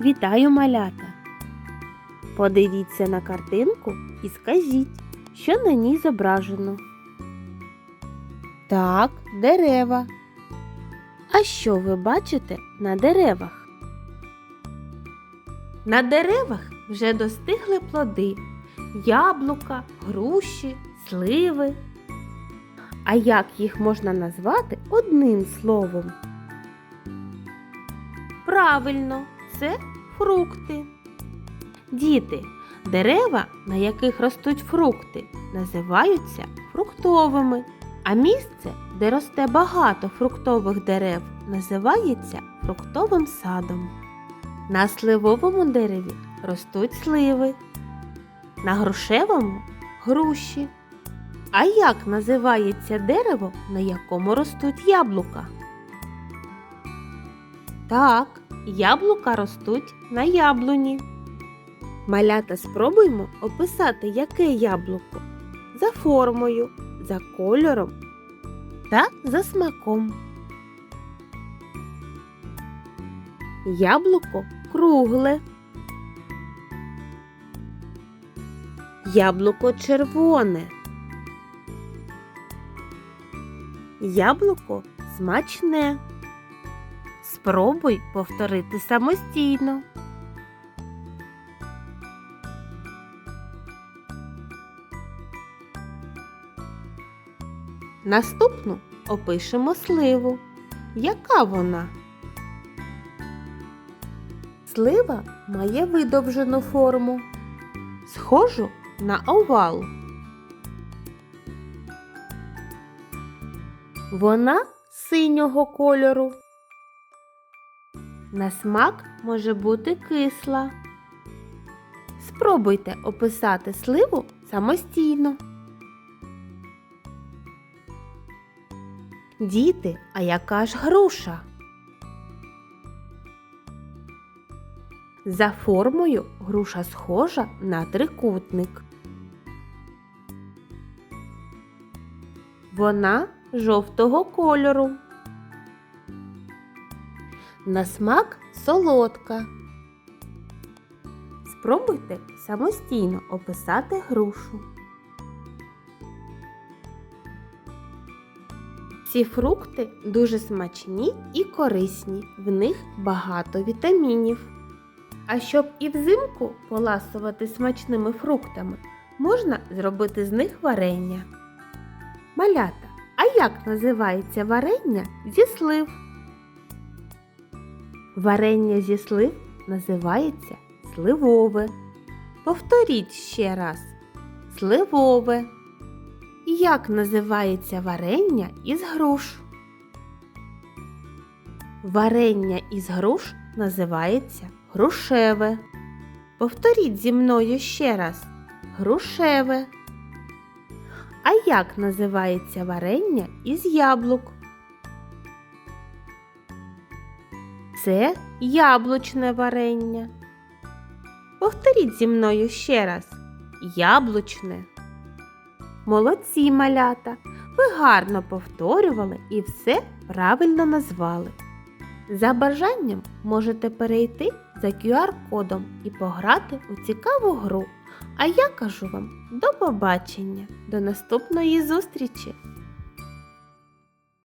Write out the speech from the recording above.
Вітаю малята! Подивіться на картинку і скажіть, що на ній зображено. Так, дерева. А що ви бачите на деревах? На деревах вже достигли плоди яблука, груші, сливи. А як їх можна назвати одним словом? Правильно, це фрукти. Діти, дерева, на яких ростуть фрукти, називаються фруктовими, а місце, де росте багато фруктових дерев, називається фруктовим садом. На сливовому дереві ростуть сливи, на грушевому груші. А як називається дерево, на якому ростуть яблука? Так, яблука ростуть на яблуні. Малята спробуймо описати, яке яблуко за формою, за кольором та за смаком. Яблуко кругле. Яблуко червоне. Яблуко смачне. Спробуй повторити самостійно. Наступну опишемо сливу. Яка вона? Слива має видовжену форму, схожу на овал. Вона синього кольору. На смак може бути кисла. Спробуйте описати сливу самостійно. Діти, а яка ж груша? За формою груша схожа на трикутник. Вона жовтого кольору. На смак солодка. Спробуйте самостійно описати грушу. Ці фрукти дуже смачні і корисні, в них багато вітамінів. А щоб і взимку поласувати смачними фруктами, можна зробити з них варення. Малята, а як називається варення зі слив? Варення зі слив називається сливове. Повторіть ще раз сливове. Як називається варення із груш? Варення із груш називається грушеве. Повторіть зі мною ще раз грушеве. А як називається варення із яблук? Це яблучне варення. Повторіть зі мною ще раз яблучне. Молодці малята! Ви гарно повторювали і все правильно назвали. За бажанням можете перейти за QR-кодом і пограти у цікаву гру. А я кажу вам до побачення, до наступної зустрічі!